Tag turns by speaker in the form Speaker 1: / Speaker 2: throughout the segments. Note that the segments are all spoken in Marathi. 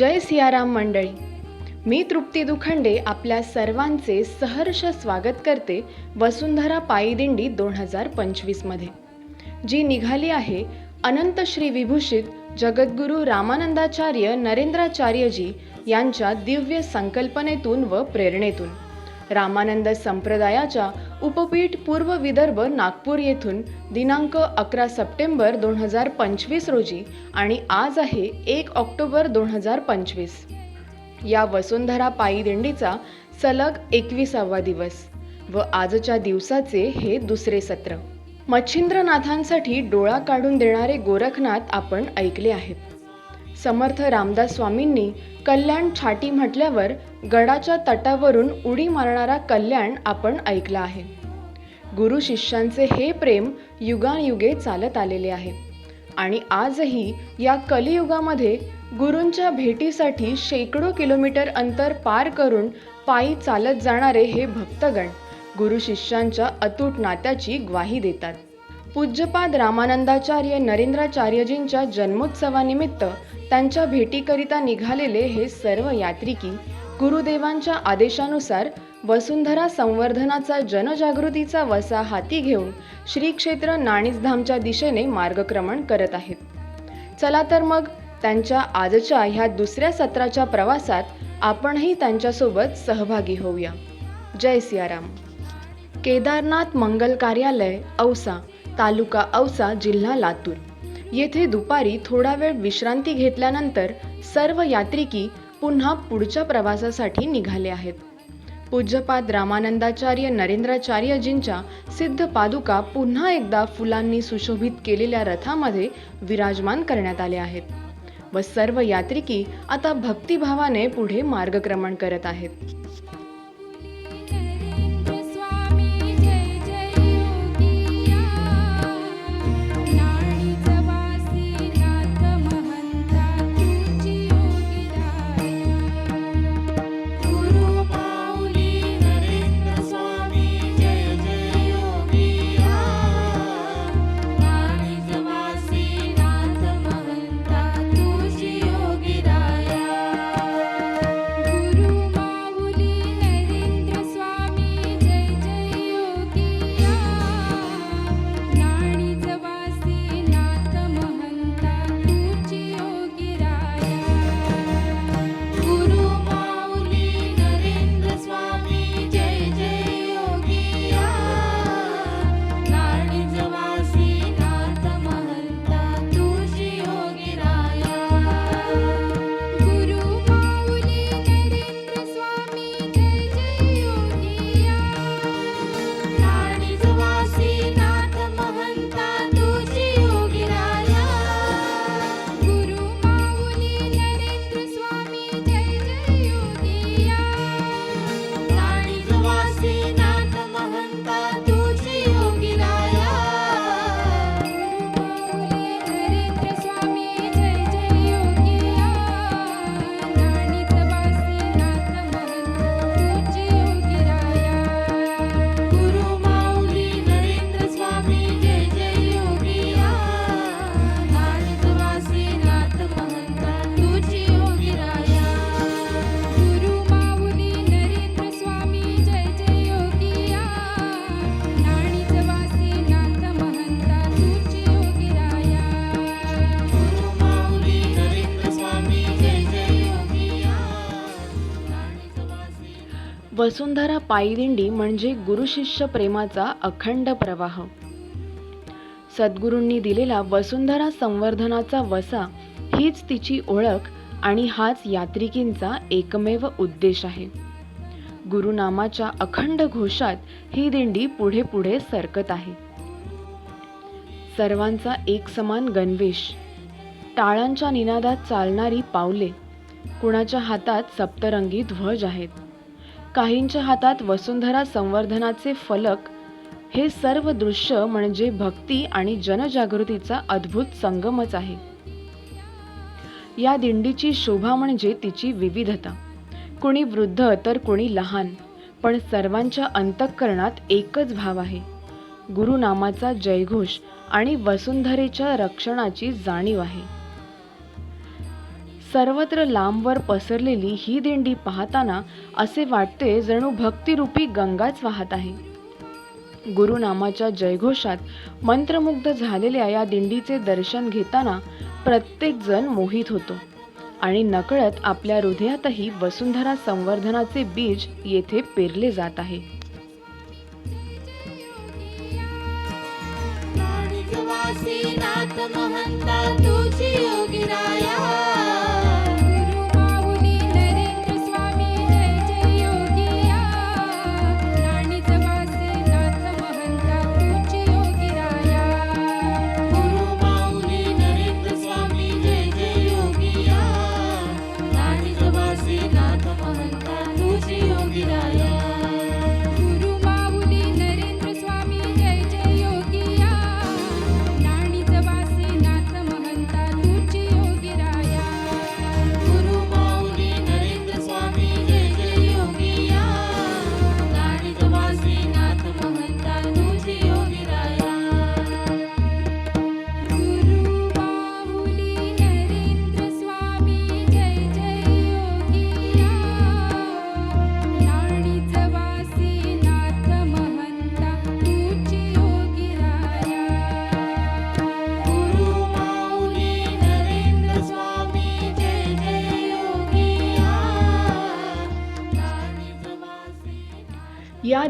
Speaker 1: जय सियाराम मंडळी. मी तृप्ती दुखंडे आपल्या सर्वांचे सहर्ष स्वागत करते वसुंधरा पायी दिंडी दोन हजार पंचवीसमध्ये जी निघाली आहे अनंत श्री विभूषित जगद्गुरू रामानंदाचार्य नरेंद्राचार्यजी यांच्या दिव्य संकल्पनेतून व प्रेरणेतून. रामानंद संप्रदायाच्या उपपीठ पूर्व विदर्भ नागपूर येथून दिनांक अकरा सप्टेंबर दोन हजार पंचवीस रोजी आणि आज आहे एक ऑक्टोबर दोन हजार पंचवीस. या वसुंधरा पायी दिंडीचा सलग एकविसावा दिवस व आजच्या दिवसाचे हे दुसरे सत्र. मच्छिंद्रनाथांसाठी डोळा काढून देणारे गोरखनाथ आपण ऐकले आहेत. समर्थ रामदास स्वामींनी कल्याण छाटी म्हटल्यावर गडाच्या तटावरून उडी मारणारा कल्याण आपण ऐकला आहे. गुरु शिष्यांचे हे प्रेम युगानयुगे चालत आलेले आहे. आणि आजही या कलियुगामध्ये गुरूंच्या भेटीसाठी शेकडो किलोमीटर अंतर पार करून पायी चालत जाणारे हे भक्तगण गुरु शिष्यांच्या अतूट नात्याची ग्वाही देतात. पूज्यपाद रामानंदाचार्य नरेंद्राचार्यजींच्या जन्मोत्सवानिमित्त त्यांच्या भेटीकरिता निघालेले हे सर्व यात्रिकी गुरुदेवांच्या आदेशानुसार वसुंधरा संवर्धनाचा जनजागृतीचा वसा हाती घेऊन श्री क्षेत्र नाणीजधामच्या दिशेने मार्गक्रमण करत आहेत. चला तर मग त्यांच्या आजच्या ह्या दुसऱ्या सत्राच्या प्रवासात आपणही त्यांच्यासोबत सहभागी होऊया. जय सियाराम. केदारनाथ मंगल कार्यालय औसा. तालुका औसा जिल्हा लातूर. येथे दुपारी थोडा वेळ विश्रांती घेतल्यानंतर सर्व यात्रिकी पुन्हा पुढच्या प्रवासासाठी निघाले आहेत. पूज्यपाद रामानंदाचार्य नरेंद्राचार्यजींच्या सिद्ध पादुका पुन्हा एकदा फुलांनी सुशोभित केलेल्या रथामध्ये विराजमान करण्यात आले आहेत व सर्व यात्रिकी आता भक्तिभावाने पुढे मार्गक्रमण करत आहेत. वसुंधरा पायदिंडी म्हणजे गुरुशिष्य प्रेमाचा अखंड प्रवाह. सद्गुरूंनी दिलेला वसुंधरा संवर्धनाचा वसा हीच तिची ओळख आणि हाच यात्रिकींचा एकमेव उद्देश आहे. गुरुनामाच्या अखंड घोषात ही दिंडी पुढे पुढे सरकत आहे. सर्वांचा एक समान गणवेश. टाळांच्या निनादात चालणारी पावले कुणाच्या हातात सप्तरंगी ध्वज आहेत. काहींच्या हातात वसुंधरा संवर्धनाचे फलक हे सर्व दृश्य म्हणजे भक्ती आणि जनजागृतीचा अद्भुत संगमच आहे. या दिंडीची शोभा म्हणजे तिची विविधता. कुणी वृद्ध तर कुणी लहान पण सर्वांच्या अंतःकरणात एकच भाव आहे. गुरुनामाचा जयघोष आणि वसुंधरेच्या रक्षणाची जाणीव आहे. सर्वत्र लांबवर पसरलेली ही दिंडी पाहताना असे वाटते जणू भक्तिरूपी गंगाच वाहत आहे. गुरुनामाच्या जयघोषात मंत्रमुग्ध झालेल्या या दिंडीचे दर्शन घेताना प्रत्येकजण मोहित होतो आणि नकळत आपल्या हृदयातही वसुंधरा संवर्धनाचे बीज येथे पेरले जात आहे.
Speaker 2: महंता तुझी योगिराया.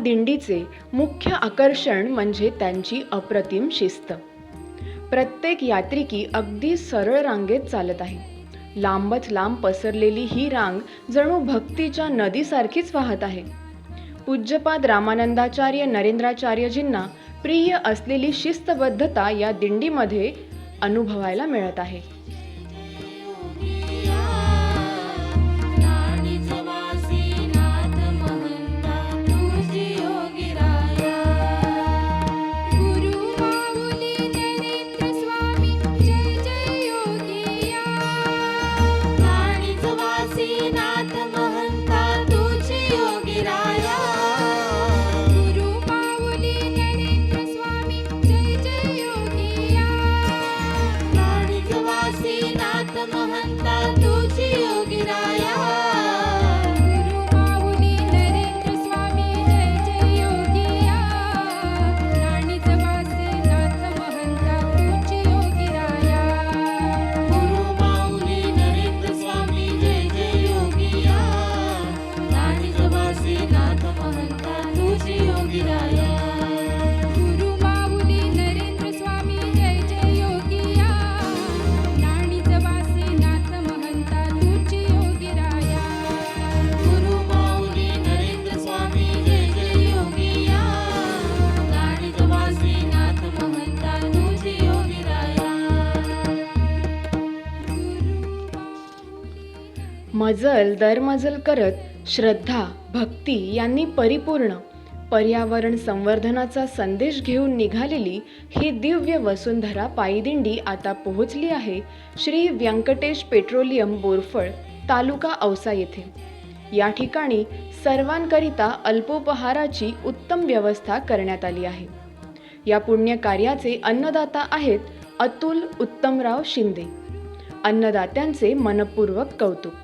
Speaker 1: दिंडीचे मुख्य आकर्षण म्हणजे त्यांची अप्रतिम शिस्त. प्रत्येक यात्रिकी अगदी सरळ रांगेत चालत आहे. लांबच लांब पसरलेली ही रांग जणू भक्तीच्या नदीसारखीच वाहत आहे. पूज्यपाद रामानंदाचार्य नरेंद्राचार्यजींना प्रिय असलेली शिस्तबद्धता या दिंडीमध्ये अनुभवायला मिळत आहे. मजल दरमजल करत श्रद्धा भक्ती यांनी परिपूर्ण. पर्यावरण संवर्धनाचा संदेश घेऊन निघालेली ही दिव्य वसुंधरा पायदिंडी आता पोहोचली आहे श्री व्यंकटेश पेट्रोलियम बोरफळ तालुका औसा येथे. या ठिकाणी सर्वांकरिता अल्पोपहाराची उत्तम व्यवस्था करण्यात आली आहे. या पुण्य कार्याचे अन्नदाता आहेत अतुल उत्तमराव शिंदे. अन्नदात्यांचे मनपूर्वक कौतुक.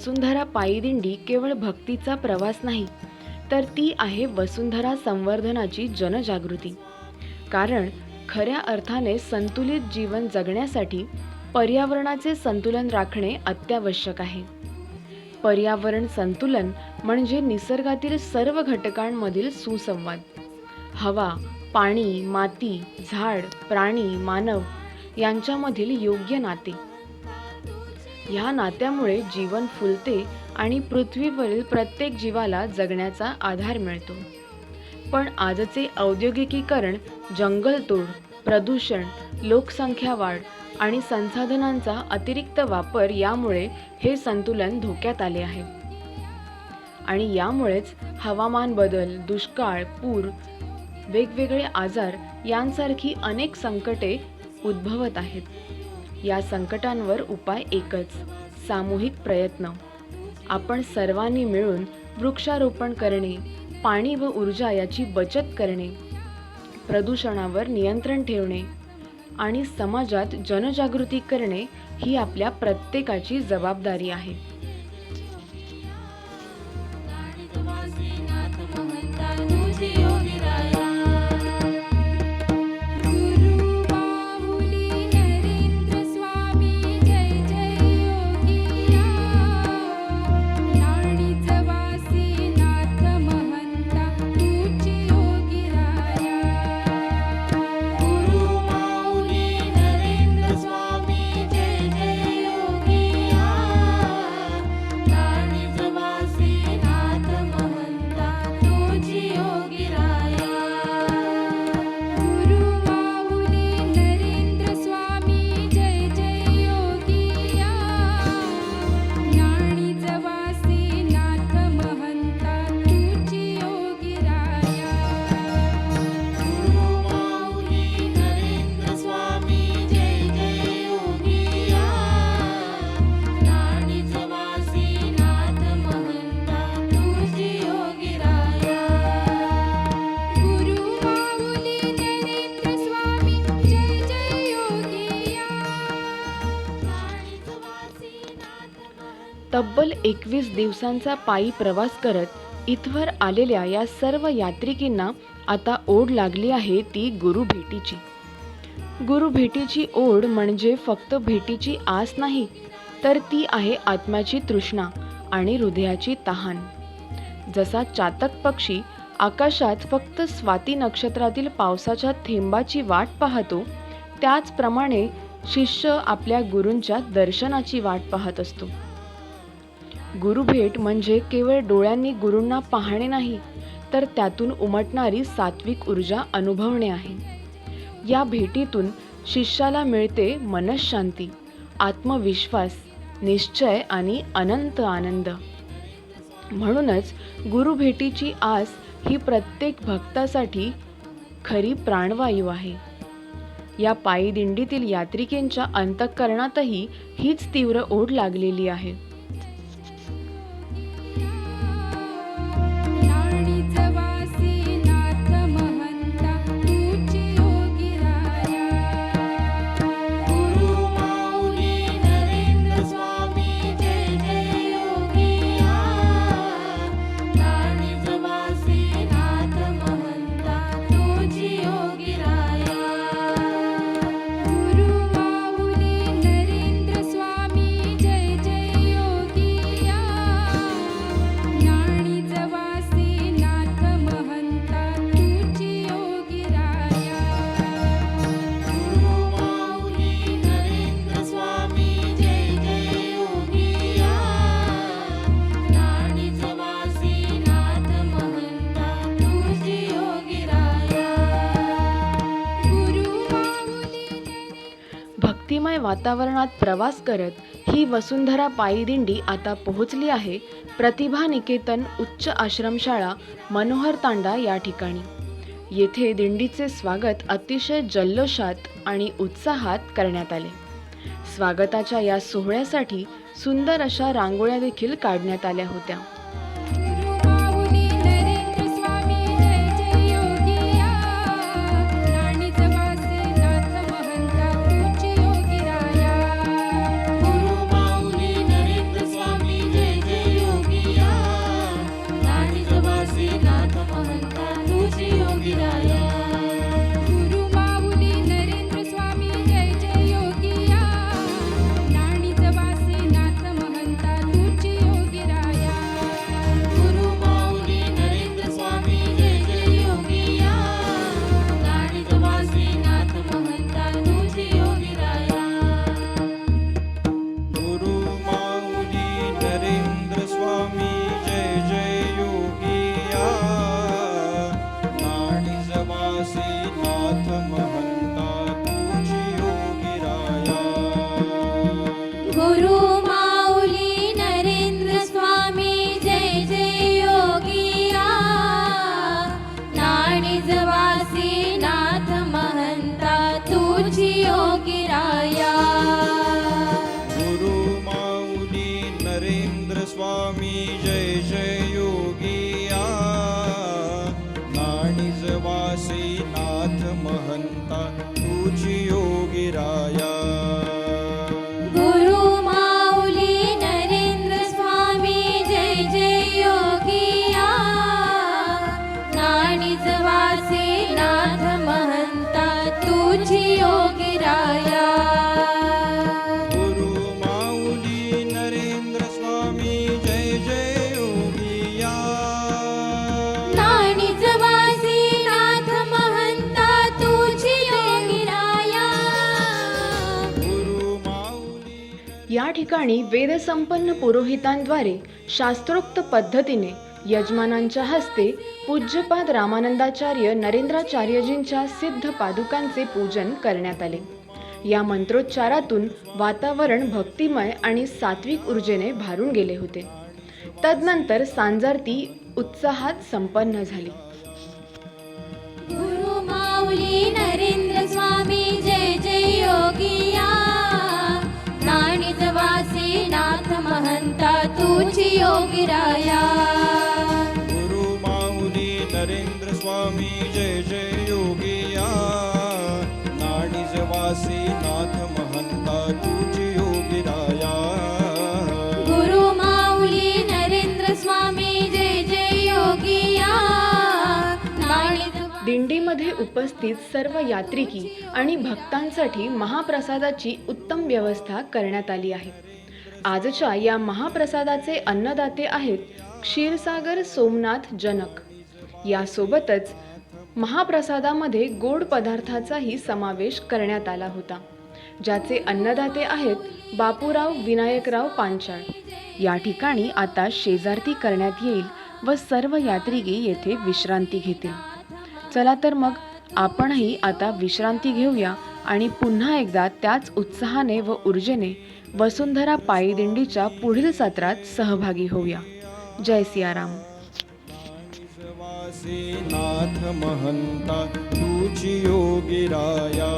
Speaker 1: वसुंधरा पायीदिंडी केवळ भक्तीचा प्रवास नाही तर ती आहे वसुंधरा संवर्धनाची जनजागृती. कारण खऱ्या अर्थाने संतुलित जीवन जगण्यासाठी पर्यावरणाचे संतुलन राखणे अत्यावश्यक आहे. पर्यावरण संतुलन म्हणजे निसर्गातील सर्व घटकांमधील सुसंवाद. हवा पाणी माती झाड प्राणी मानव यांच्यामधील योग्य नाते. ह्या नात्यामुळे जीवन फुलते आणि पृथ्वीवरील प्रत्येक जीवाला जगण्याचा आधार मिळतो. पण आजचे औद्योगिकीकरण जंगलतोड प्रदूषण लोकसंख्या वाढ आणि संसाधनांचा अतिरिक्त वापर यामुळे हे संतुलन धोक्यात आले आहे. आणि यामुळेच हवामान बदल दुष्काळ पूर वेगवेगळे आजार यांसारखी अनेक संकटे उद्भवत आहेत. या संकटांवर उपाय एकच सामूहिक प्रयत्न. आपण सर्वांनी मिळून वृक्षारोपण करणे पाणी व ऊर्जा याची बचत करणे प्रदूषणावर नियंत्रण ठेवणे आणि समाजात जनजागृती करणे ही आपल्या प्रत्येकाची जबाबदारी आहे. एकवीस दिवसांचा पायी प्रवास करत इथवर आलेल्या या सर्व यात्रिकींना आता ओढ लागली आहे ती गुरु भेटीची. गुरु भेटीची ओढ म्हणजे फक्त भेटीची आस नाही तर ती आहे आत्म्याची तृष्णा आणि हृदयाची तहान. जसा चातक पक्षी आकाशात फक्त स्वाती नक्षत्रातील पावसाच्या थेंबाची वाट पाहतो त्याचप्रमाणे शिष्य आपल्या गुरूंच्या दर्शनाची वाट पाहत असतो. गुरुभेट म्हणजे केवळ डोळ्यांनी गुरूंना पाहणे नाही तर त्यातून उमटणारी सात्विक ऊर्जा अनुभवणे आहे. या भेटीतून शिष्याला मिळते मनशांती आत्मविश्वास निश्चय आणि अनंत आनंद. म्हणूनच गुरुभेटीची आस ही प्रत्येक भक्तासाठी खरी प्राणवायू आहे. या पायी दिंडीतील यात्रिकेंच्या अंतःकरणातही हीच तीव्र ओढ लागलेली आहे. भक्तिमय वातावरणात प्रवास करत ही वसुंधरा पायी दिंडी आता पोहोचली आहे. प्रतिभा निकेतन उच्च आश्रमशाळा मनोहर तांडा या ठिकाणी. येथे दिंडीचे स्वागत अतिशय जल्लोषात आणि उत्साहात करण्यात आले. स्वागताच्या या सोहळ्यासाठी सुंदर अशा रांगोळ्या देखील काढण्यात आल्या होत्या. ठिकाणी वेदसंपन्न पुरोहितांद्वारे शास्त्रोक्त पद्धतीने यजमानांच्या हस्ते पूज्यपाद रामानंदाचार्य नरेंद्राचार्यजींच्या सिद्ध पादुकांचे पूजन करण्यात आले. या मंत्रोच्चारातून वातावरण भक्तिमय आणि सात्विक ऊर्जेने भारून गेले होते. तदनंतर सांजारती उत्साहात संपन्न झाली.
Speaker 3: गुरु माऊली नरेंद्र स्वामी जय जय योगिया महंता तुझी योगी राया.
Speaker 4: गुरु माऊली नरेंद्र स्वामी जय जय योगिया. नाणीज वासी नाथ महंता तुझी योगिराया
Speaker 3: गुरु माऊली नरेंद्र स्वामी जय जय योगिया.
Speaker 1: दिंडीमध्ये उपस्थित सर्व यात्रिकी आणि भक्तांसाठी महाप्रसादाची उत्तम व्यवस्था करण्यात आली आहे. आजच्या या महाप्रसादाचे अन्नदाते आहेत क्षीरसागर सोमनाथ जनक. यासोबतच महाप्रसादामध्ये गोड पदार्थाचाही समावेश करण्यात आला होता. ज्याचे अन्नदाते आहेत बापूराव विनायकराव पांचाळ. या ठिकाणी आता शेजारती करण्यात येईल व सर्व यात्रिकी येथे विश्रांती घेतील. चला तर मग आपणही आता विश्रांती घेऊया आणि पुन्हा एकदा त्याच उत्साहाने व ऊर्जेने वसुंधरा पायी दिंडीच्या पुढील सत्रात सहभागी होऊया. जय सियाराम.
Speaker 4: नाथ महंता तुझी योगिराया.